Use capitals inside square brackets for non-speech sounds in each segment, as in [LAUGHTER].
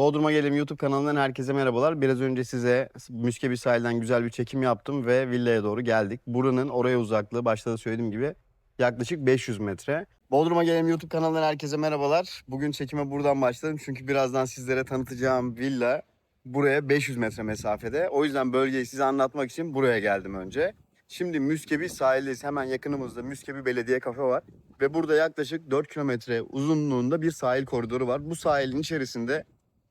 Bodrum'a Gelelim YouTube kanalından herkese merhabalar. Biraz önce size Müskebi sahilden güzel bir çekim yaptım ve villaya doğru geldik. Buranın oraya uzaklığı başta da söylediğim gibi yaklaşık 500 metre. Bodrum'a Gelelim YouTube kanalından herkese merhabalar. Bugün çekime buradan başladım çünkü birazdan sizlere tanıtacağım villa buraya 500 metre mesafede. O yüzden bölgeyi size anlatmak için buraya geldim önce. Şimdi Müskebi sahildeyiz. Hemen yakınımızda Müskebi Belediye Kafe var. Ve burada yaklaşık 4 kilometre uzunluğunda bir sahil koridoru var. Bu sahilin içerisinde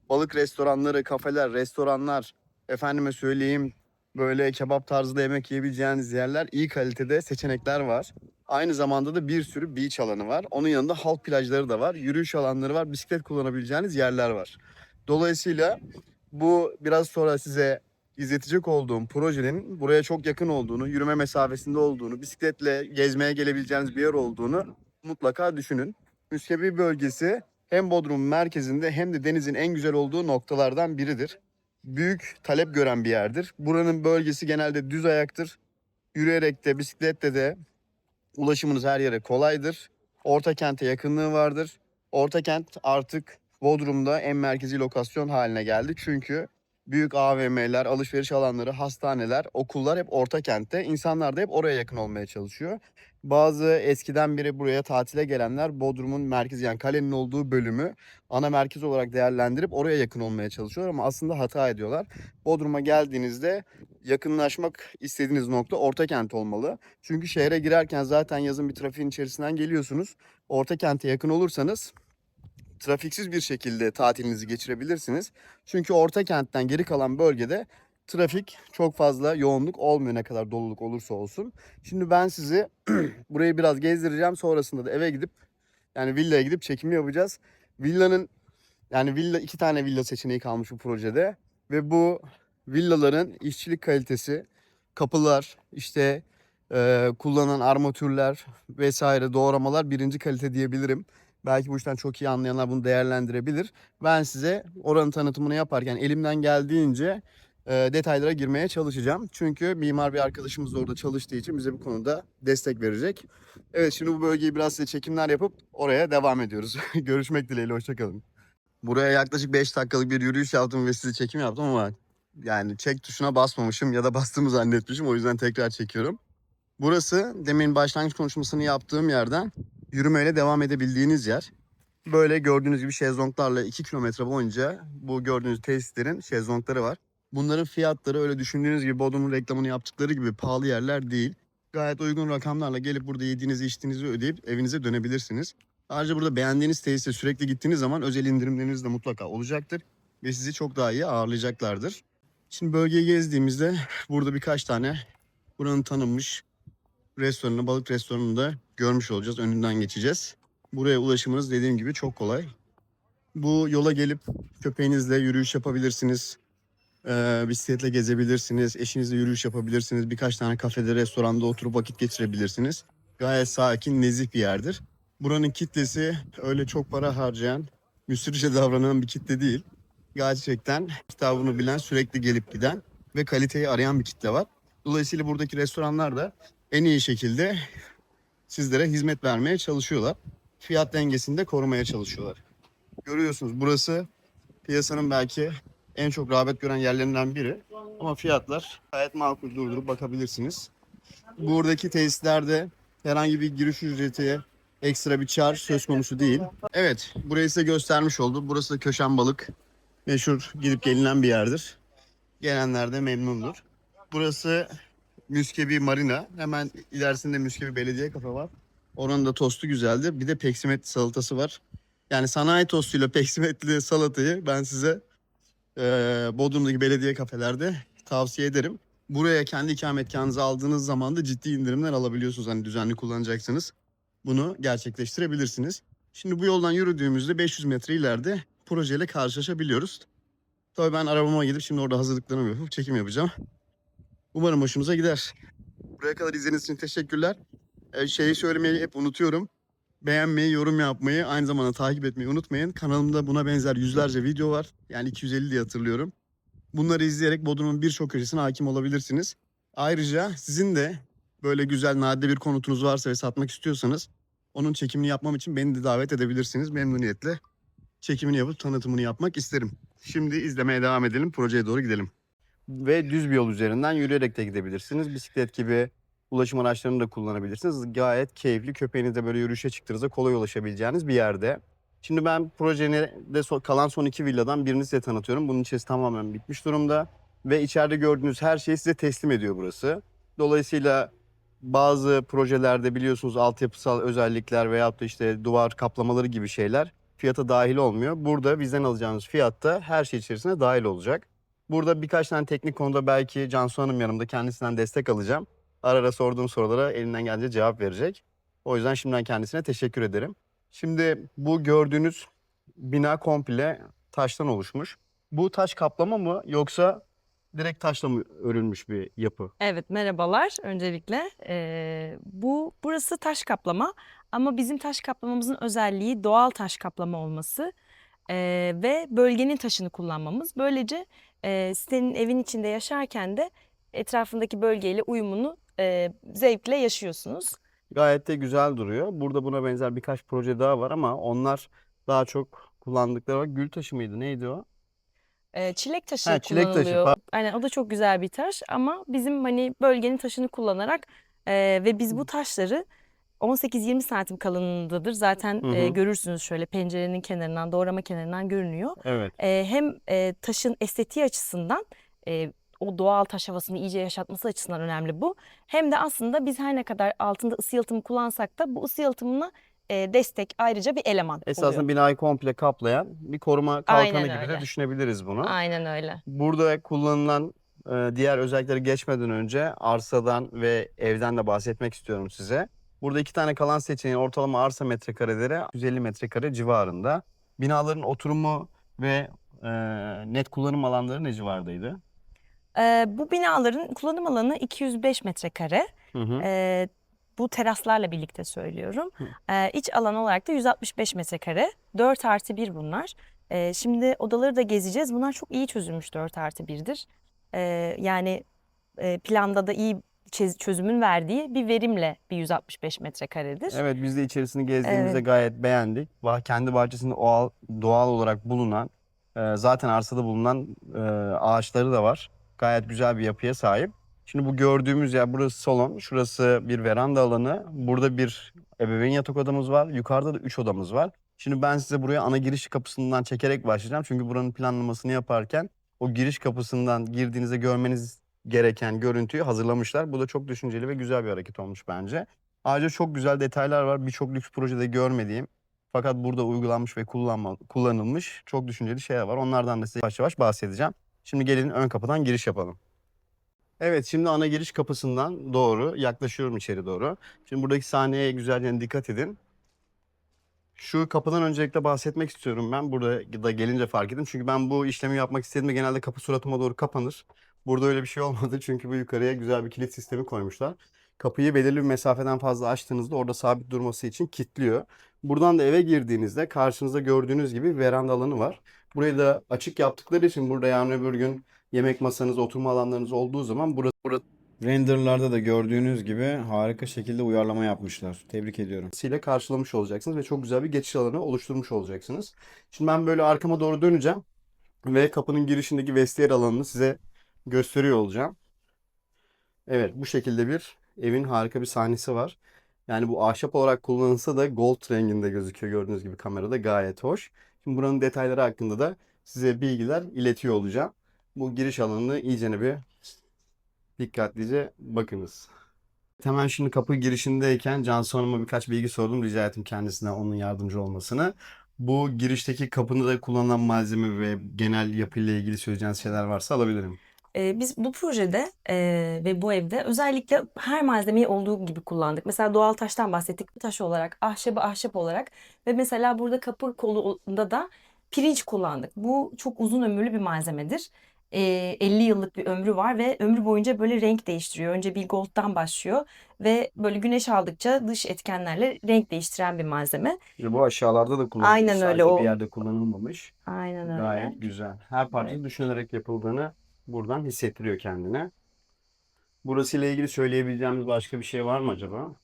balık restoranları, kafeler, restoranlar, efendime söyleyeyim böyle kebap tarzında yemek yiyebileceğiniz yerler, iyi kalitede seçenekler var. Aynı zamanda da bir sürü beach alanı var. Onun yanında halk plajları da var. Yürüyüş alanları var. Bisiklet kullanabileceğiniz yerler var. Dolayısıyla bu biraz sonra size izletecek olduğum projenin buraya çok yakın olduğunu, yürüme mesafesinde olduğunu, bisikletle gezmeye gelebileceğiniz bir yer olduğunu mutlaka düşünün. Müskebi bölgesi hem Bodrum merkezinde hem de denizin en güzel olduğu noktalardan biridir. Büyük talep gören bir yerdir. Buranın bölgesi genelde düz ayaktır. Yürüyerek de bisikletle de ulaşımınız her yere kolaydır. Orta kente yakınlığı vardır. Orta kent artık Bodrum'da en merkezi lokasyon haline geldi. Çünkü büyük AVM'ler, alışveriş alanları, hastaneler, okullar hep orta kentte. İnsanlar da hep oraya yakın olmaya çalışıyor. Bazı eskiden beri buraya tatile gelenler Bodrum'un merkezi yani kalenin olduğu bölümü ana merkez olarak değerlendirip oraya yakın olmaya çalışıyorlar ama aslında hata ediyorlar. Bodrum'a geldiğinizde yakınlaşmak istediğiniz nokta orta kent olmalı. Çünkü şehre girerken zaten yazın bir trafiğin içerisinden geliyorsunuz. Orta kente yakın olursanız trafiksiz bir şekilde tatilinizi geçirebilirsiniz. Çünkü orta kentten geri kalan bölgede trafik çok fazla yoğunluk olmuyor ne kadar doluluk olursa olsun. Şimdi ben sizi [CLEARS THROAT] burayı biraz gezdireceğim. Sonrasında da eve gidip yani villaya gidip çekimi yapacağız. Villanın yani villa iki tane villa seçeneği kalmış bu projede ve bu villaların işçilik kalitesi, kapılar, işte e, kullanılan armatürler vesaire doğramalar birinci kalite diyebilirim. Belki bu işten çok iyi anlayanlar bunu değerlendirebilir. Ben size oranın tanıtımını yaparken elimden geldiğince e, detaylara girmeye çalışacağım. Çünkü mimar bir arkadaşımız da orada çalıştığı için bize bu konuda destek verecek. Evet şimdi bu bölgeyi biraz size çekimler yapıp oraya devam ediyoruz. [LAUGHS] Görüşmek dileğiyle hoşçakalın. Buraya yaklaşık 5 dakikalık bir yürüyüş yaptım ve size çekim yaptım ama yani çek tuşuna basmamışım ya da bastığımı zannetmişim. O yüzden tekrar çekiyorum. Burası demin başlangıç konuşmasını yaptığım yerden yürümeyle devam edebildiğiniz yer. Böyle gördüğünüz gibi şezlonglarla 2 kilometre boyunca bu gördüğünüz tesislerin şezlongları var. Bunların fiyatları öyle düşündüğünüz gibi Bodrum'un reklamını yaptıkları gibi pahalı yerler değil. Gayet uygun rakamlarla gelip burada yediğinizi içtiğinizi ödeyip evinize dönebilirsiniz. Ayrıca burada beğendiğiniz tesise sürekli gittiğiniz zaman özel indirimleriniz de mutlaka olacaktır. Ve sizi çok daha iyi ağırlayacaklardır. Şimdi bölgeyi gezdiğimizde burada birkaç tane buranın tanınmış restoranı, balık restoranını da görmüş olacağız. Önünden geçeceğiz. Buraya ulaşımınız dediğim gibi çok kolay. Bu yola gelip köpeğinizle yürüyüş yapabilirsiniz. Ee, bisikletle gezebilirsiniz. Eşinizle yürüyüş yapabilirsiniz. Birkaç tane kafede, restoranda oturup vakit geçirebilirsiniz. Gayet sakin, nezih bir yerdir. Buranın kitlesi öyle çok para harcayan, müsrifçe davranan bir kitle değil. Gerçekten kitabını bilen, sürekli gelip giden ve kaliteyi arayan bir kitle var. Dolayısıyla buradaki restoranlar da en iyi şekilde sizlere hizmet vermeye çalışıyorlar. Fiyat dengesini de korumaya çalışıyorlar. Görüyorsunuz burası piyasanın belki en çok rağbet gören yerlerinden biri. Ama fiyatlar gayet makul durdurup bakabilirsiniz. Buradaki tesislerde herhangi bir giriş ücreti, ekstra bir çar söz konusu değil. Evet, burayı size göstermiş oldu. Burası da Köşen Balık. Meşhur gidip gelinen bir yerdir. Gelenler de memnundur. Burası Müskebi Marina. Hemen ilerisinde Müskebi Belediye Kafe var. Oranın da tostu güzeldir. Bir de peksimet salatası var. Yani sanayi tostuyla peksimetli salatayı ben size eee Bodrum'daki belediye kafelerde tavsiye ederim. Buraya kendi ikametgahınızı aldığınız zaman da ciddi indirimler alabiliyorsunuz. Hani düzenli kullanacaksınız. Bunu gerçekleştirebilirsiniz. Şimdi bu yoldan yürüdüğümüzde 500 metre ileride projeyle karşılaşabiliyoruz. Tabii ben arabama gidip şimdi orada hazırlıklarımı yapıp çekim yapacağım. Umarım hoşunuza gider. Buraya kadar izlediğiniz için teşekkürler. Ee, şeyi söylemeyi hep unutuyorum. Beğenmeyi, yorum yapmayı, aynı zamanda takip etmeyi unutmayın. Kanalımda buna benzer yüzlerce video var. Yani 250 diye hatırlıyorum. Bunları izleyerek Bodrum'un birçok köşesine hakim olabilirsiniz. Ayrıca sizin de böyle güzel nadide bir konutunuz varsa ve satmak istiyorsanız onun çekimini yapmam için beni de davet edebilirsiniz. Memnuniyetle çekimini yapıp tanıtımını yapmak isterim. Şimdi izlemeye devam edelim. Projeye doğru gidelim. Ve düz bir yol üzerinden yürüyerek de gidebilirsiniz. Bisiklet gibi ulaşım araçlarını da kullanabilirsiniz. Gayet keyifli. Köpeğinizle böyle yürüyüşe çıktığınızda kolay ulaşabileceğiniz bir yerde. Şimdi ben projenin de so- kalan son iki villadan birini size tanıtıyorum. Bunun içerisi tamamen bitmiş durumda. Ve içeride gördüğünüz her şeyi size teslim ediyor burası. Dolayısıyla bazı projelerde biliyorsunuz altyapısal özellikler veyahut da işte duvar kaplamaları gibi şeyler fiyata dahil olmuyor. Burada bizden alacağınız fiyatta her şey içerisine dahil olacak. Burada birkaç tane teknik konuda belki Cansu Hanım yanımda kendisinden destek alacağım. Ara ara sorduğum sorulara elinden gelince cevap verecek. O yüzden şimdiden kendisine teşekkür ederim. Şimdi bu gördüğünüz bina komple taştan oluşmuş. Bu taş kaplama mı yoksa direkt taşla mı örülmüş bir yapı? Evet merhabalar öncelikle. Ee, bu burası taş kaplama ama bizim taş kaplamamızın özelliği doğal taş kaplama olması ee, ve bölgenin taşını kullanmamız. Böylece e, senin evin içinde yaşarken de etrafındaki bölgeyle uyumunu e, zevkle yaşıyorsunuz. Gayet de güzel duruyor. Burada buna benzer birkaç proje daha var ama onlar daha çok kullandıkları var. Gül taşı mıydı? Neydi o? Ee, çilek taşı Ha, çilek taşı, kullanılıyor. pardon. Aynen o da çok güzel bir taş ama bizim hani bölgenin taşını kullanarak e, ve biz bu taşları 18-20 santim kalınlığındadır. Zaten Hı e, hı. görürsünüz şöyle pencerenin kenarından, doğrama kenarından görünüyor. Evet. E, hem e, taşın estetiği açısından e, o doğal taş havasını iyice yaşatması açısından önemli bu. Hem de aslında biz her ne kadar altında ısı yalıtımı kullansak da bu ısı yalıtımına e, destek ayrıca bir eleman Esasında oluyor. binayı komple kaplayan bir koruma kalkanı Aynen gibi de öyle. düşünebiliriz bunu. Aynen öyle. Burada kullanılan e, diğer özellikleri geçmeden önce arsadan ve evden de bahsetmek istiyorum size. Burada iki tane kalan seçeneğin ortalama arsa metrekareleri 150 metrekare civarında. Binaların oturumu ve e, net kullanım alanları ne civardaydı? E, bu binaların kullanım alanı 205 metrekare. Hı hı. Ee, bu teraslarla birlikte söylüyorum. Ee, iç alan olarak da 165 metrekare. 4 artı 1 bunlar. Ee, şimdi odaları da gezeceğiz. Bunlar çok iyi çözülmüş 4 artı 1'dir. Ee, yani e, planda da iyi çözümün verdiği bir verimle bir 165 metrekaredir. Evet biz de içerisini gezdiğimizde Evet. gayet beğendik. Kendi bahçesinde doğal, doğal olarak bulunan zaten arsada bulunan ağaçları da var. Gayet güzel bir yapıya sahip. Şimdi bu gördüğümüz yer burası salon. Şurası bir veranda alanı. Burada bir ebeveyn yatak odamız var. Yukarıda da 3 odamız var. Şimdi ben size buraya ana giriş kapısından çekerek başlayacağım. Çünkü buranın planlamasını yaparken o giriş kapısından girdiğinizde görmeniz gereken görüntüyü hazırlamışlar. Bu da çok düşünceli ve güzel bir hareket olmuş bence. Ayrıca çok güzel detaylar var. Birçok lüks projede görmediğim fakat burada uygulanmış ve kullanma, kullanılmış çok düşünceli şeyler var. Onlardan da size yavaş yavaş bahsedeceğim. Şimdi gelin ön kapıdan giriş yapalım. Evet şimdi ana giriş kapısından doğru yaklaşıyorum içeri doğru. Şimdi buradaki sahneye güzelce dikkat edin. Şu kapıdan öncelikle bahsetmek istiyorum ben. Burada da gelince fark ettim. Çünkü ben bu işlemi yapmak istediğimde genelde kapı suratıma doğru kapanır. Burada öyle bir şey olmadı [LAUGHS] çünkü bu yukarıya güzel bir kilit sistemi koymuşlar. Kapıyı belirli bir mesafeden fazla açtığınızda orada sabit durması için kilitliyor. Buradan da eve girdiğinizde karşınızda gördüğünüz gibi veranda alanı var. Burayı da açık yaptıkları için burada yarın öbür gün yemek masanız, oturma alanlarınız olduğu zaman burası, burası Renderlarda da gördüğünüz gibi harika şekilde uyarlama yapmışlar. Tebrik ediyorum. ile karşılamış olacaksınız ve çok güzel bir geçiş alanı oluşturmuş olacaksınız. Şimdi ben böyle arkama doğru döneceğim ve kapının girişindeki vestiyer alanını size gösteriyor olacağım. Evet bu şekilde bir evin harika bir sahnesi var. Yani bu ahşap olarak kullanılsa da gold renginde gözüküyor gördüğünüz gibi kamerada gayet hoş. Şimdi buranın detayları hakkında da size bilgiler iletiyor olacağım. Bu giriş alanını iyicene bir dikkatlice bakınız. Hemen şimdi kapı girişindeyken Cansu Hanım'a birkaç bilgi sordum. Rica ettim kendisine onun yardımcı olmasını. Bu girişteki kapında da kullanılan malzeme ve genel yapıyla ilgili söyleyeceğiniz şeyler varsa alabilirim. Biz bu projede e, ve bu evde özellikle her malzemeyi olduğu gibi kullandık. Mesela doğal taştan bahsettik. Taş olarak, ahşabı ahşap olarak ve mesela burada kapı kolunda da pirinç kullandık. Bu çok uzun ömürlü bir malzemedir. Ee, 50 yıllık bir ömrü var ve ömrü boyunca böyle renk değiştiriyor. Önce bir gold'dan başlıyor ve böyle güneş aldıkça dış etkenlerle renk değiştiren bir malzeme. İşte bu aşağılarda da kullanılmış. Aynen öyle, Sadece o- bir yerde kullanılmamış. Aynen öyle. Gayet güzel. Her parça Evet. düşünülerek yapıldığını buradan hissettiriyor kendine. Burası ile ilgili söyleyebileceğimiz başka bir şey var mı acaba?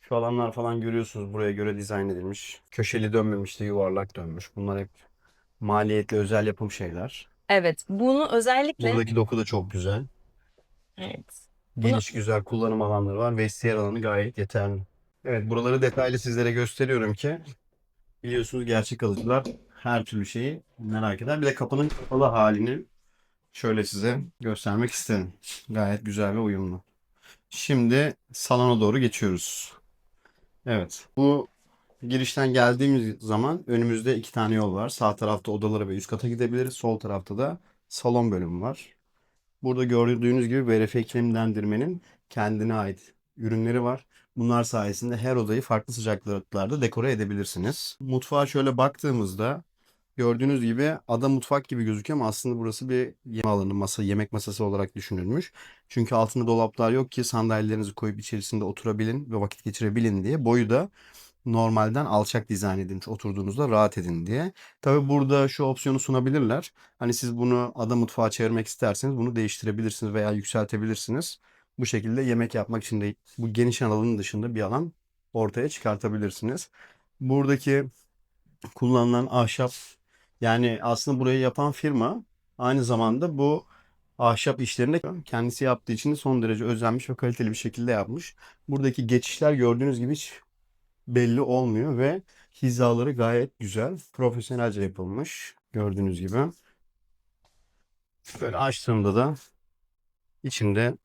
Şu alanlar falan görüyorsunuz buraya göre dizayn edilmiş. Köşeli dönmemiş de yuvarlak dönmüş. Bunlar hep maliyetli özel yapım şeyler. Evet, bunu özellikle Buradaki doku da çok güzel. evet. Geniş güzel kullanım alanları var. Vestiyer alanı gayet yeterli. Evet buraları detaylı sizlere gösteriyorum ki biliyorsunuz gerçek alıcılar her türlü şeyi merak eder. Bir de kapının kapalı halini şöyle size göstermek istedim. Gayet güzel ve uyumlu. Şimdi salona doğru geçiyoruz. Evet bu girişten geldiğimiz zaman önümüzde iki tane yol var. Sağ tarafta odalara ve üst kata gidebiliriz. Sol tarafta da salon bölümü var. Burada gördüğünüz gibi VRF iklimlendirmenin kendine ait ürünleri var. Bunlar sayesinde her odayı farklı sıcaklıklarda dekore edebilirsiniz. Mutfağa şöyle baktığımızda gördüğünüz gibi ada mutfak gibi gözüküyor ama aslında burası bir yemek alanı, masa, yemek masası olarak düşünülmüş. Çünkü altında dolaplar yok ki sandalyelerinizi koyup içerisinde oturabilin ve vakit geçirebilin diye. Boyu da normalden alçak dizayn edilmiş oturduğunuzda rahat edin diye. Tabi burada şu opsiyonu sunabilirler. Hani siz bunu ada mutfağa çevirmek isterseniz bunu değiştirebilirsiniz veya yükseltebilirsiniz. Bu şekilde yemek yapmak için de bu geniş alanın dışında bir alan ortaya çıkartabilirsiniz. Buradaki kullanılan ahşap yani aslında burayı yapan firma aynı zamanda bu ahşap işlerini kendisi yaptığı için de son derece özenmiş ve kaliteli bir şekilde yapmış. Buradaki geçişler gördüğünüz gibi hiç belli olmuyor ve hizaları gayet güzel. Profesyonelce yapılmış gördüğünüz gibi. Böyle açtığımda da içinde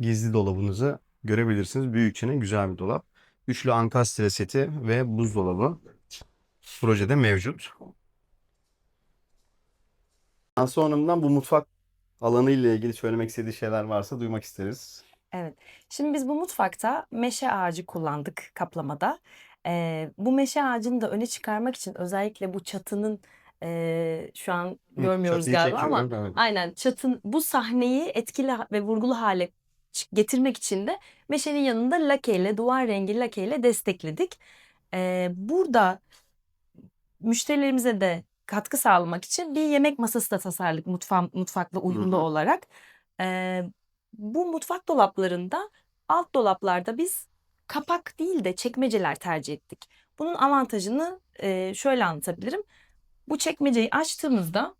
gizli dolabınızı görebilirsiniz. Büyükçe güzel bir dolap. Üçlü ankastre seti ve buzdolabı projede mevcut. Aslı Hanım'dan bu mutfak alanı ile ilgili söylemek istediği şeyler varsa duymak isteriz. Evet. Şimdi biz bu mutfakta meşe ağacı kullandık kaplamada. Ee, bu meşe ağacını da öne çıkarmak için özellikle bu çatının e, şu an görmüyoruz Çatıyı galiba ama evet. aynen çatın bu sahneyi etkili ve vurgulu hale getirmek için de meşenin yanında lakeyle duvar rengi lakeyle destekledik. Ee, burada müşterilerimize de katkı sağlamak için bir yemek masası da tasarladık mutfa mutfakla uyumlu hı. olarak. Ee, bu mutfak dolaplarında alt dolaplarda biz kapak değil de çekmeceler tercih ettik. Bunun avantajını e, şöyle anlatabilirim. Bu çekmeceyi açtığımızda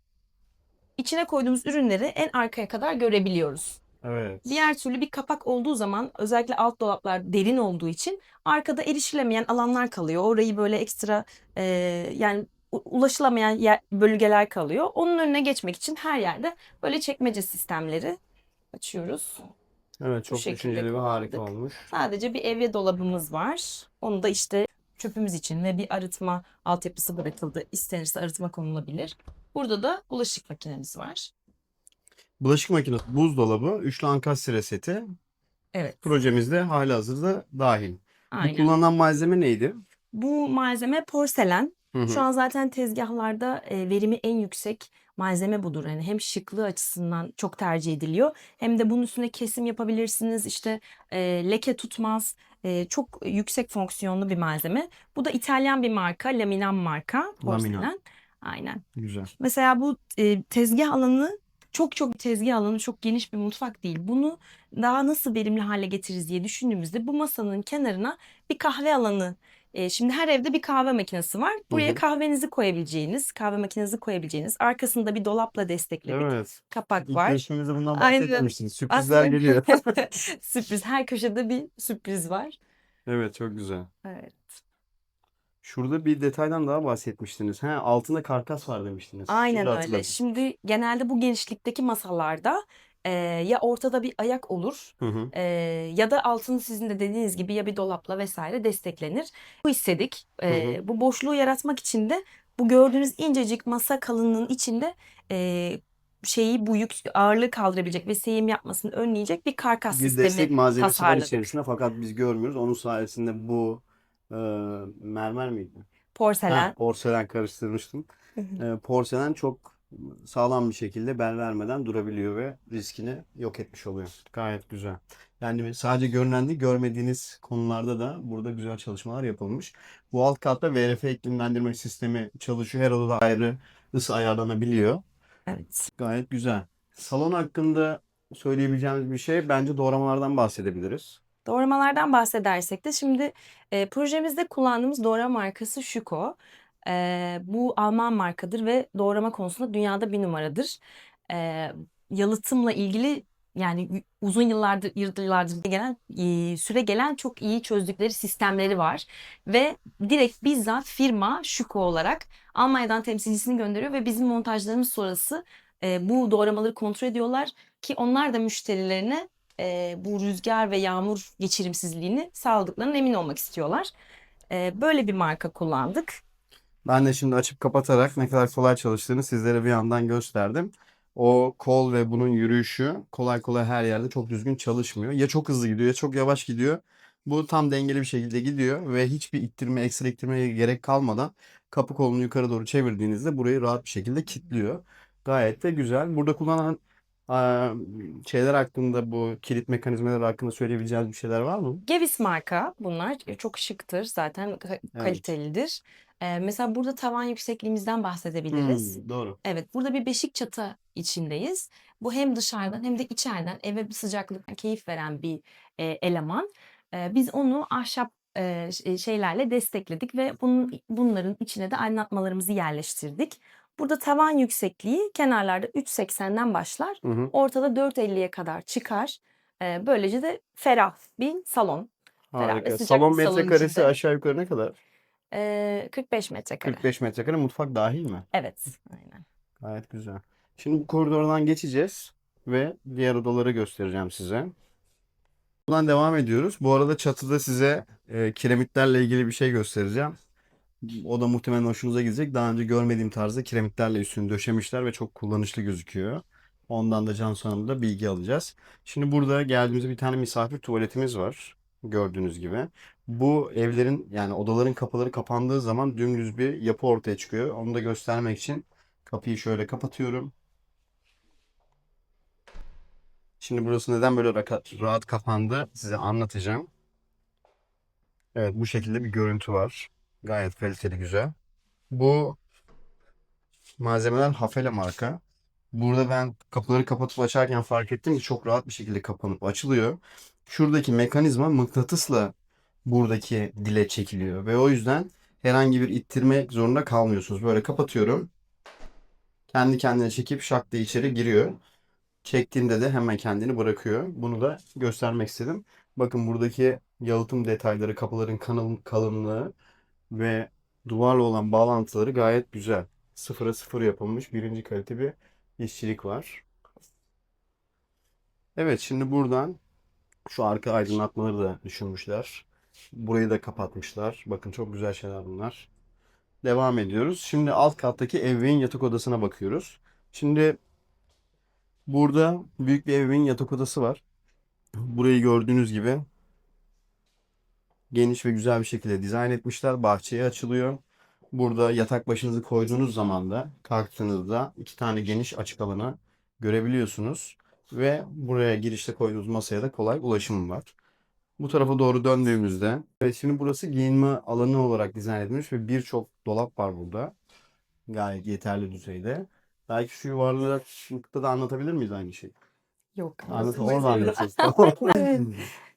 içine koyduğumuz ürünleri en arkaya kadar görebiliyoruz. Evet. Diğer türlü bir kapak olduğu zaman özellikle alt dolaplar derin olduğu için arkada erişilemeyen alanlar kalıyor. Orayı böyle ekstra e, yani ulaşılamayan yer, bölgeler kalıyor. Onun önüne geçmek için her yerde böyle çekmece sistemleri açıyoruz. Evet çok düşünceli ve harika kullandık. olmuş. Sadece bir evye dolabımız var. Onu da işte çöpümüz için ve bir arıtma altyapısı bırakıldı. İstenirse arıtma konulabilir. Burada da bulaşık makinemiz var. Bulaşık makinesi, buzdolabı, üçlü ankastre seti Evet. projemizde halihazırda dahil. Bu Aynen. kullanılan malzeme neydi? Bu malzeme porselen. Hı hı. Şu an zaten tezgahlarda e, verimi en yüksek malzeme budur. Yani hem şıklığı açısından çok tercih ediliyor. Hem de bunun üstüne kesim yapabilirsiniz. İşte e, leke tutmaz. E, çok yüksek fonksiyonlu bir malzeme. Bu da İtalyan bir marka. Laminan marka. Porselen. Aynen. Güzel. Mesela bu e, tezgah alanı çok çok tezgah alanı çok geniş bir mutfak değil. Bunu daha nasıl verimli hale getiririz diye düşündüğümüzde bu masanın kenarına bir kahve alanı e, şimdi her evde bir kahve makinesi var. Buraya hı. kahvenizi koyabileceğiniz, kahve makinenizi koyabileceğiniz, arkasında bir dolapla destekledik. Evet. Kapak İlk var. görüşmemizde bundan Aynen. bahsetmemiştiniz. Sürprizler Aslında- geliyor. [LAUGHS] [LAUGHS] Sürpriz. Her köşede bir sürpriz var. Evet çok güzel. Evet. Şurada bir detaydan daha bahsetmiştiniz. He, altında karkas var demiştiniz. Aynen Şimdi öyle. hatırladım. Şimdi genelde bu genişlikteki masalarda e, ya ortada bir ayak olur Hı hı. e, ya da altını sizin de dediğiniz gibi ya bir dolapla vesaire desteklenir. Bu istedik. E, Hı Bu boşluğu yaratmak için de bu gördüğünüz incecik masa kalınlığının içinde e, şeyi bu yük ağırlığı kaldırabilecek ve seyim yapmasını önleyecek bir karkas Bir destek sistemi malzemesi var içerisinde fakat biz görmüyoruz. Onun sayesinde bu e, mermer miydi? Porselen. Ha, porselen karıştırmıştım. E, porselen çok sağlam bir şekilde bel vermeden durabiliyor ve riskini yok etmiş oluyor. Gayet güzel. Yani sadece görünen değil, görmediğiniz konularda da burada güzel çalışmalar yapılmış. Bu alt katta VRF iklimlendirme sistemi çalışıyor. Her odada ayrı ısı ayarlanabiliyor. Evet. Gayet güzel. Salon hakkında söyleyebileceğimiz bir şey bence doğramalardan bahsedebiliriz. Doğramalardan bahsedersek de şimdi e, projemizde kullandığımız doğrama markası Schuko. Ee, bu Alman markadır ve doğrama konusunda dünyada bir numaradır. Ee, yalıtımla ilgili yani uzun yıllardır yıllardır gelen e, süre gelen çok iyi çözdükleri sistemleri var ve direkt bizzat firma Şuko olarak Almanya'dan temsilcisini gönderiyor ve bizim montajlarımız sonrası e, bu doğramaları kontrol ediyorlar ki onlar da müşterilerine e, bu rüzgar ve yağmur geçirimsizliğini sağladıklarından emin olmak istiyorlar. E, böyle bir marka kullandık. Ben de şimdi açıp kapatarak ne kadar kolay çalıştığını sizlere bir yandan gösterdim. O kol ve bunun yürüyüşü kolay kolay her yerde çok düzgün çalışmıyor. Ya çok hızlı gidiyor ya çok yavaş gidiyor. Bu tam dengeli bir şekilde gidiyor ve hiçbir ittirme, ekstra ittirmeye gerek kalmadan kapı kolunu yukarı doğru çevirdiğinizde burayı rahat bir şekilde kilitliyor. Gayet de güzel. Burada kullanılan eee, şeyler hakkında bu kilit mekanizmaları hakkında söyleyebileceğiniz bir şeyler var mı? Gevis marka bunlar E, çok şıktır zaten ka- kalitelidir. E, mesela burada tavan yüksekliğimizden bahsedebiliriz. Hmm, doğru. Evet, burada bir beşik çatı içindeyiz. Bu hem dışarıdan hem de içeriden eve bir sıcaklık keyif veren bir e, eleman. E, biz onu ahşap e, ş- şeylerle destekledik ve bunun, bunların içine de aydınlatmalarımızı yerleştirdik. Burada tavan yüksekliği kenarlarda 3.80'den başlar. Hı hı. Ortada 4.50'ye kadar çıkar. E, böylece de ferah bir salon. Ferah ve Harika. sıcak Salon bir salon metrekaresi içinde. aşağı yukarı ne kadar? E, 45 metrekare. 45 metrekare mutfak dahil mi? Evet, aynen. Gayet güzel. Şimdi bu koridordan geçeceğiz ve diğer odaları göstereceğim size. Buradan devam ediyoruz. Bu arada çatıda size e, kiremitlerle ilgili bir şey göstereceğim. O da muhtemelen hoşunuza gidecek. Daha önce görmediğim tarzda kiremitlerle üstünü döşemişler ve çok kullanışlı gözüküyor. Ondan da Cansu Hanım'da bilgi alacağız. Şimdi burada geldiğimizde bir tane misafir tuvaletimiz var. Gördüğünüz gibi. Bu evlerin yani odaların kapıları kapandığı zaman dümdüz bir yapı ortaya çıkıyor. Onu da göstermek için kapıyı şöyle kapatıyorum. Şimdi burası neden böyle rahat kapandı size anlatacağım. Evet bu şekilde bir görüntü var. Gayet kaliteli güzel. Bu malzemeler Hafele marka. Burada ben kapıları kapatıp açarken fark ettim ki çok rahat bir şekilde kapanıp açılıyor. Şuradaki mekanizma mıknatısla buradaki dile çekiliyor ve o yüzden herhangi bir ittirmek zorunda kalmıyorsunuz. Böyle kapatıyorum. Kendi kendine çekip şak diye içeri giriyor. Çektiğimde de hemen kendini bırakıyor. Bunu da göstermek istedim. Bakın buradaki yalıtım detayları, kapıların kanal- kalınlığı ve duvarla olan bağlantıları gayet güzel. Sıfıra sıfır yapılmış birinci kalite bir işçilik var. Evet şimdi buradan şu arka aydınlatmaları da düşünmüşler. Burayı da kapatmışlar. Bakın çok güzel şeyler bunlar. Devam ediyoruz. Şimdi alt kattaki ebeveyn yatak odasına bakıyoruz. Şimdi burada büyük bir ebeveyn yatak odası var. Burayı gördüğünüz gibi geniş ve güzel bir şekilde dizayn etmişler. Bahçeye açılıyor. Burada yatak başınızı koyduğunuz zaman da kalktığınızda iki tane geniş açık alanı görebiliyorsunuz. Ve buraya girişte koyduğunuz masaya da kolay ulaşım var. Bu tarafa doğru döndüğümüzde evet şimdi burası giyinme alanı olarak dizayn edilmiş ve birçok dolap var burada. Gayet yeterli düzeyde. Belki şu yuvarlaklıkta da anlatabilir miyiz aynı şeyi? Yok. Anlatılmaz. orada anlatacağız. Tamam. [LAUGHS] Evet.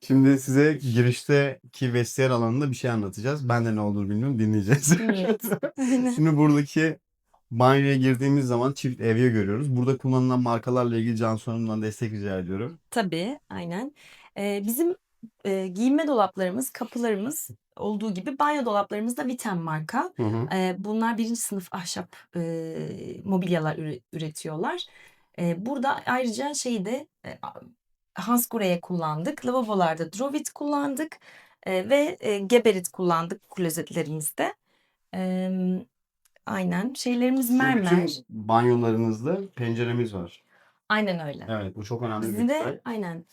Şimdi size girişteki vestiyer alanında bir şey anlatacağız. Ben de ne olduğunu bilmiyorum dinleyeceğiz. Evet. [LAUGHS] Şimdi buradaki banyoya girdiğimiz zaman çift evye görüyoruz. Burada kullanılan markalarla ilgili Cansu Hanım'dan destek rica ediyorum. Tabii, aynen. Ee, bizim e, giyinme dolaplarımız, kapılarımız olduğu gibi banyo dolaplarımız da Vitem marka. Hı hı. Ee, bunlar birinci sınıf ahşap e, mobilyalar üre- üretiyorlar. Burada ayrıca şeyi de e, Hansgrohe kullandık. Lavabolarda Drovit kullandık. E, ve e, Geberit kullandık klozetlerimizde. Aynen. Şeylerimiz mermer. Bütün banyolarınızda penceremiz var. Aynen öyle. Evet bu çok önemli bir Bizim de detay. aynen.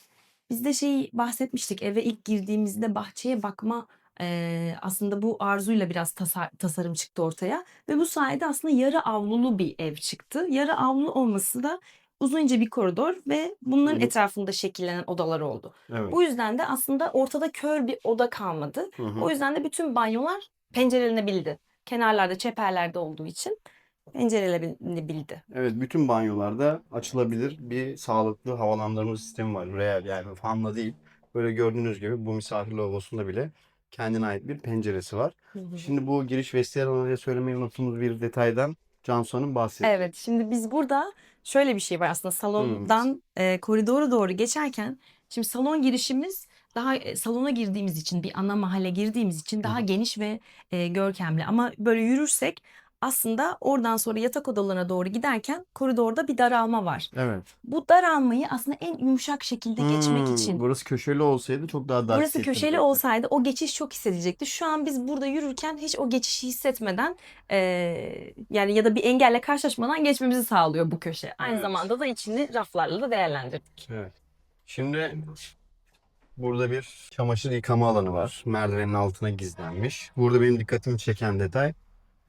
Biz de şey bahsetmiştik eve ilk girdiğimizde bahçeye bakma eee, aslında bu arzuyla biraz tasar- tasarım çıktı ortaya ve bu sayede aslında yarı avlulu bir ev çıktı. Yarı avlu olması da uzunca bir koridor ve bunların hı. etrafında şekillenen odalar oldu. Evet. Bu yüzden de aslında ortada kör bir oda kalmadı. Hı hı. O yüzden de bütün banyolar pencerelenebildi. Kenarlarda, çeperlerde olduğu için pencerelenebildi. Evet bütün banyolarda açılabilir bir sağlıklı havalandırma sistemi var. Real yani fanla değil. Böyle gördüğünüz gibi bu misafir lavabosunda bile kendine ait bir penceresi var. Şimdi bu giriş vestiyer söylemeyi unuttuğumuz bir detaydan Hanım bahsetti. Evet, şimdi biz burada şöyle bir şey var aslında salondan e, koridora doğru geçerken şimdi salon girişimiz daha e, salona girdiğimiz için bir ana mahalle girdiğimiz için daha geniş ve e, görkemli ama böyle yürürsek aslında oradan sonra yatak odalarına doğru giderken koridorda bir daralma var. Evet. Bu daralmayı aslında en yumuşak şekilde geçmek Hmm, için Burası köşeli olsaydı çok daha dar Burası köşeli olsaydı o geçiş çok hissedecekti. Şu an biz burada yürürken hiç o geçişi hissetmeden eee, yani ya da bir engelle karşılaşmadan geçmemizi sağlıyor bu köşe. Aynı Evet. zamanda da içini raflarla da değerlendirdik. Evet. Şimdi burada bir çamaşır yıkama alanı var. Merdivenin altına gizlenmiş. Burada benim dikkatimi çeken detay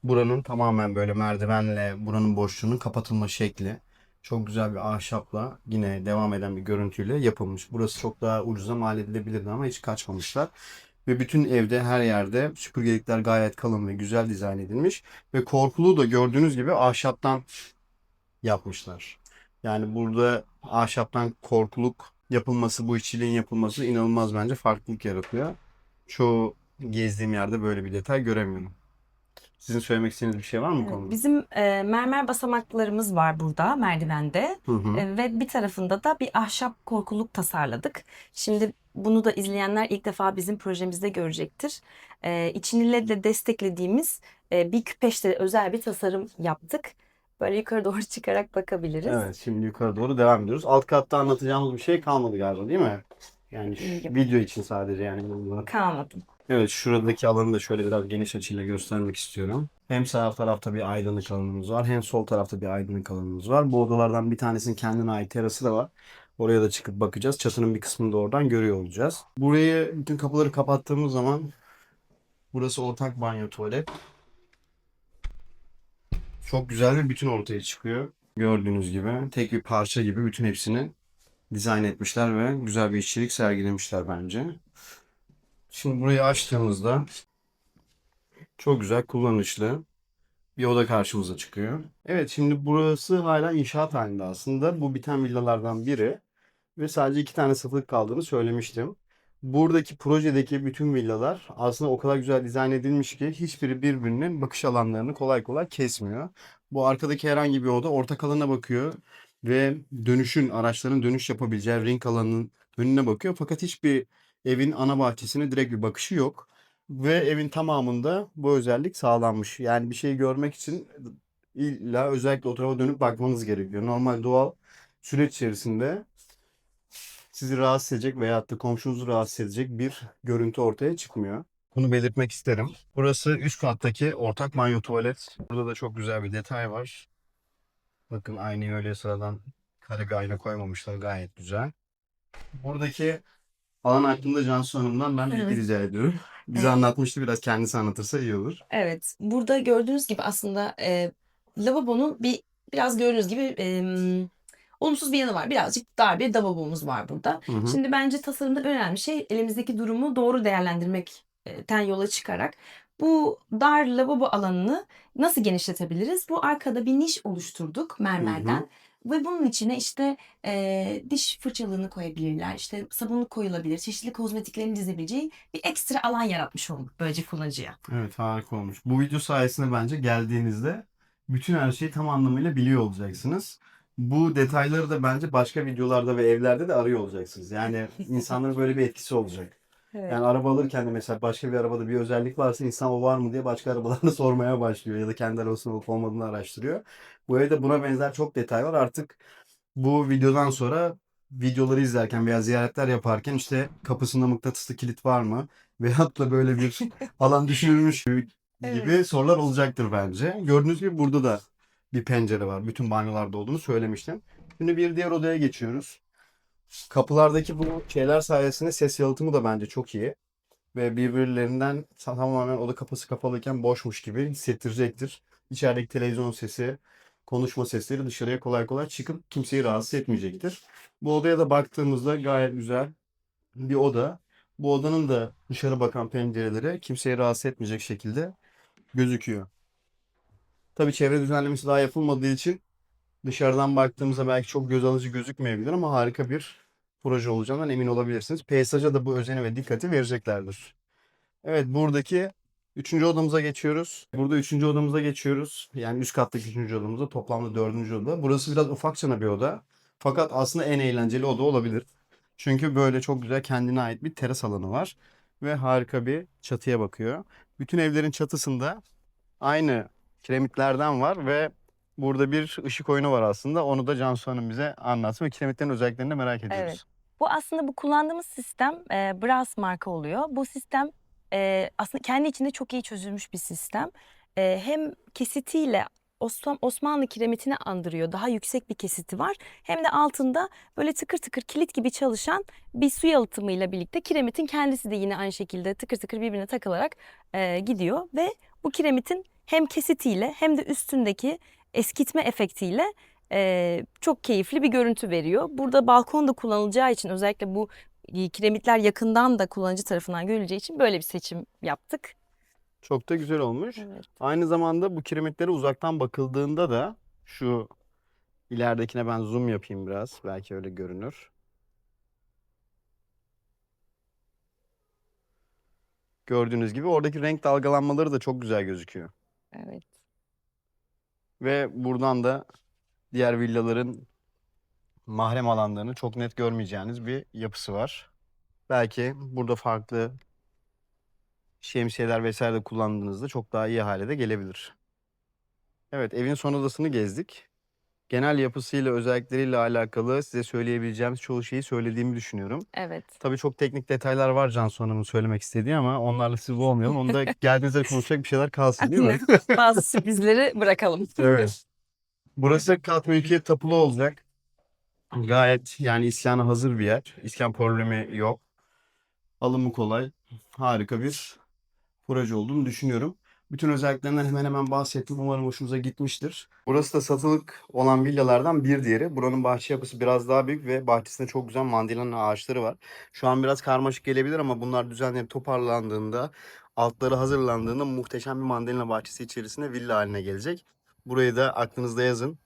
buranın tamamen böyle merdivenle buranın boşluğunun kapatılma şekli. Çok güzel bir ahşapla yine devam eden bir görüntüyle yapılmış. Burası çok daha ucuza mal edilebilirdi ama hiç kaçmamışlar. Ve bütün evde her yerde süpürgelikler gayet kalın ve güzel dizayn edilmiş. Ve korkuluğu da gördüğünüz gibi ahşaptan yapmışlar. Yani burada ahşaptan korkuluk yapılması, bu işçiliğin yapılması inanılmaz bence farklılık yaratıyor. Çoğu gezdiğim yerde böyle bir detay göremiyorum. Sizin söylemek istediğiniz bir şey var mı Evet, konuda? Bizim eee, mermer basamaklarımız var burada merdivende. Hı hı. E, ve bir tarafında da bir ahşap korkuluk tasarladık. Şimdi bunu da izleyenler ilk defa bizim projemizde görecektir. E, içini ledle desteklediğimiz e, bir küpeşte özel bir tasarım yaptık. Böyle yukarı doğru [LAUGHS] çıkarak bakabiliriz. Evet, şimdi yukarı doğru devam ediyoruz. Alt katta anlatacağımız bir şey kalmadı galiba değil mi? Yani video için sadece yani. bunlar. Kalmadı. Evet, şuradaki alanı da şöyle biraz geniş açıyla göstermek istiyorum. Hem sağ tarafta bir aydınlık alanımız var, hem sol tarafta bir aydınlık alanımız var. Bu odalardan bir tanesinin kendine ait terası da var. Oraya da çıkıp bakacağız. Çatının bir kısmını da oradan görüyor olacağız. Burayı bütün kapıları kapattığımız zaman burası ortak banyo tuvalet. Çok güzel bir bütün ortaya çıkıyor. Gördüğünüz gibi tek bir parça gibi bütün hepsini dizayn etmişler ve güzel bir işçilik sergilemişler bence. Şimdi burayı açtığımızda çok güzel kullanışlı bir oda karşımıza çıkıyor. Evet şimdi burası hala inşaat halinde aslında. Bu biten villalardan biri ve sadece iki tane sıfırlık kaldığını söylemiştim. Buradaki projedeki bütün villalar aslında o kadar güzel dizayn edilmiş ki hiçbiri birbirinin bakış alanlarını kolay kolay kesmiyor. Bu arkadaki herhangi bir oda ortak alana bakıyor ve dönüşün, araçların dönüş yapabileceği ring alanının önüne bakıyor. Fakat hiçbir evin ana bahçesine direkt bir bakışı yok. Ve evin tamamında bu özellik sağlanmış. Yani bir şeyi görmek için illa özellikle o tarafa dönüp bakmanız gerekiyor. Normal doğal süreç içerisinde sizi rahatsız edecek veyahut da komşunuzu rahatsız edecek bir görüntü ortaya çıkmıyor. Bunu belirtmek isterim. Burası üst kattaki ortak banyo tuvalet. Burada da çok güzel bir detay var. Bakın aynayı öyle sıradan kare bir ayna koymamışlar. Gayet güzel. Buradaki alan hakkında Cansu Hanım'dan ben bilgi Evet. rica ediyorum. Bize Evet. anlatmıştı. Biraz kendisi anlatırsa iyi olur. Evet, burada gördüğünüz gibi aslında e, lavabonun bir biraz gördüğünüz gibi e, olumsuz bir yanı var. Birazcık dar bir lavabomuz var burada. Hı hı. Şimdi bence tasarımda önemli şey elimizdeki durumu doğru değerlendirmekten yola çıkarak bu dar lavabo alanını nasıl genişletebiliriz? Bu arkada bir niş oluşturduk mermerden. Ve bunun içine işte e, diş fırçalığını koyabilirler, işte sabunluk koyulabilir, çeşitli kozmetiklerin dizebileceği bir ekstra alan yaratmış olduk böylece kullanıcıya. Evet harika olmuş. Bu video sayesinde bence geldiğinizde bütün her şeyi tam anlamıyla biliyor olacaksınız. Bu detayları da bence başka videolarda ve evlerde de arıyor olacaksınız. Yani [LAUGHS] insanların böyle bir etkisi olacak. Evet. Yani araba alırken de mesela başka bir arabada bir özellik varsa insan o var mı diye başka arabalarını [LAUGHS] sormaya başlıyor ya da kendi arabasının olup olmadığını araştırıyor. Bu evde buna benzer çok detay var. Artık bu videodan sonra videoları izlerken veya ziyaretler yaparken işte kapısında mıknatıslı kilit var mı? [LAUGHS] Veyahut da böyle bir [LAUGHS] alan düşünülmüş gibi Evet. sorular olacaktır bence. Gördüğünüz gibi burada da bir pencere var. Bütün banyolarda olduğunu söylemiştim. Şimdi bir diğer odaya geçiyoruz. Kapılardaki bu şeyler sayesinde ses yalıtımı da bence çok iyi. Ve birbirlerinden tamamen oda kapısı kapalıyken boşmuş gibi hissettirecektir. İçerideki televizyon sesi, konuşma sesleri dışarıya kolay kolay çıkıp kimseyi rahatsız etmeyecektir. Bu odaya da baktığımızda gayet güzel bir oda. Bu odanın da dışarı bakan pencereleri kimseyi rahatsız etmeyecek şekilde gözüküyor. Tabii çevre düzenlemesi daha yapılmadığı için dışarıdan baktığımızda belki çok göz alıcı gözükmeyebilir ama harika bir proje olacağından emin olabilirsiniz. Peysaja da bu özeni ve dikkati vereceklerdir. Evet buradaki üçüncü odamıza geçiyoruz. Burada üçüncü odamıza geçiyoruz. Yani üst kattaki üçüncü odamıza toplamda dördüncü oda. Burası biraz ufakçana bir oda. Fakat aslında en eğlenceli oda olabilir. Çünkü böyle çok güzel kendine ait bir teras alanı var. Ve harika bir çatıya bakıyor. Bütün evlerin çatısında aynı kiremitlerden var ve burada bir ışık oyunu var aslında. Onu da Cansu Hanım bize anlatsın ve kiremitlerin özelliklerini de merak ediyoruz. Evet. Bu aslında bu kullandığımız sistem e, Brass marka oluyor. Bu sistem e, aslında kendi içinde çok iyi çözülmüş bir sistem. E, hem kesitiyle Osman, Osmanlı kiremitini andırıyor. Daha yüksek bir kesiti var. Hem de altında böyle tıkır tıkır kilit gibi çalışan bir su yalıtımıyla birlikte kiremitin kendisi de yine aynı şekilde tıkır tıkır birbirine takılarak e, gidiyor. Ve bu kiremitin hem kesitiyle hem de üstündeki eskitme efektiyle e, çok keyifli bir görüntü veriyor. Burada balkon da kullanılacağı için özellikle bu kiremitler yakından da kullanıcı tarafından görüleceği için böyle bir seçim yaptık. Çok da güzel olmuş. Evet. Aynı zamanda bu kiremitlere uzaktan bakıldığında da şu ileridekine ben zoom yapayım biraz. Belki öyle görünür. Gördüğünüz gibi oradaki renk dalgalanmaları da çok güzel gözüküyor. Evet. Ve buradan da diğer villaların mahrem alanlarını çok net görmeyeceğiniz bir yapısı var. Belki burada farklı şemsiyeler vesaire de kullandığınızda çok daha iyi hale de gelebilir. Evet, evin son odasını gezdik. Genel yapısıyla, özellikleriyle alakalı size söyleyebileceğimiz çoğu şeyi söylediğimi düşünüyorum. Evet. Tabii çok teknik detaylar var Cansu Hanım'ın söylemek istediği ama onlarla siz olmayalım. Onu da [LAUGHS] geldiğinizde konuşacak bir şeyler kalsın değil mi? Bazı sürprizleri bırakalım. Evet. Burası kat mülkiyet tapulu olacak. Gayet yani isyana hazır bir yer. İskan problemi yok. Alımı kolay. Harika bir proje olduğunu düşünüyorum. Bütün özelliklerinden hemen hemen bahsettim. Umarım hoşunuza gitmiştir. Burası da satılık olan villalardan bir diğeri. Buranın bahçe yapısı biraz daha büyük ve bahçesinde çok güzel mandalina ağaçları var. Şu an biraz karmaşık gelebilir ama bunlar düzenlenip toparlandığında, altları hazırlandığında muhteşem bir mandalina bahçesi içerisinde villa haline gelecek. Burayı da aklınızda yazın.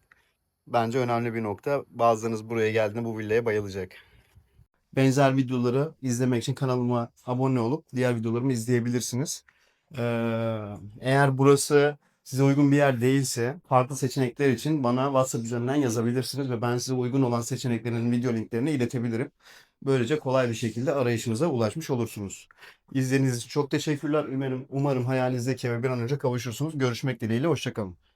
Bence önemli bir nokta. Bazılarınız buraya geldiğinde bu villaya bayılacak. Benzer videoları izlemek için kanalıma abone olup diğer videolarımı izleyebilirsiniz. Ee, eğer burası size uygun bir yer değilse farklı seçenekler için bana WhatsApp üzerinden yazabilirsiniz ve ben size uygun olan seçeneklerin video linklerini iletebilirim. Böylece kolay bir şekilde arayışınıza ulaşmış olursunuz. İzlediğiniz için çok teşekkürler. Umarım, umarım hayalinizdeki eve bir an önce kavuşursunuz. Görüşmek dileğiyle. Hoşçakalın.